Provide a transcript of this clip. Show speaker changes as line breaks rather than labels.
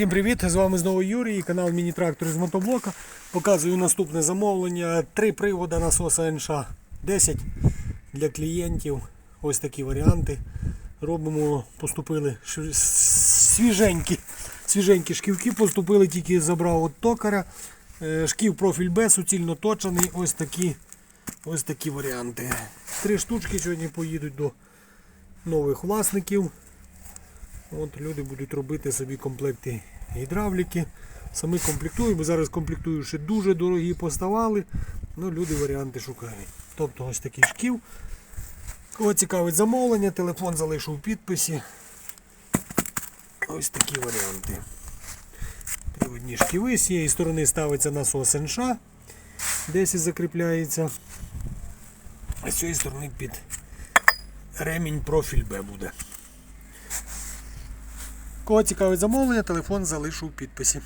Всім привіт! З вами знову Юрій, і канал Міні-трактор з мотоблока. Показую наступне замовлення. Три привода насоса НШ 10 для клієнтів. Ось такі варіанти. Робимо, поступили свіженькі, свіженькі шківки, поступили, тільки забрав от токаря. Е, Шків профіль Б, суцільно точений. Ось такі, ось такі варіанти. Три штучки сьогодні поїдуть до нових власників. От Люди будуть робити собі комплекти гідравліки. Самі комплектуємо. Зараз комплектую ще дуже дорогі поставали. Ну, люди варіанти шукають. Тобто ось такий шків. Кого цікавить замовлення, телефон залишу в підписі. Ось такі варіанти. Приводні шківи. З цієї сторони ставиться насос НШ. Десь і закріпляється. А з цієї сторони під ремінь профіль Б буде. Кого цікавить замовлення, телефон залишу в підписі.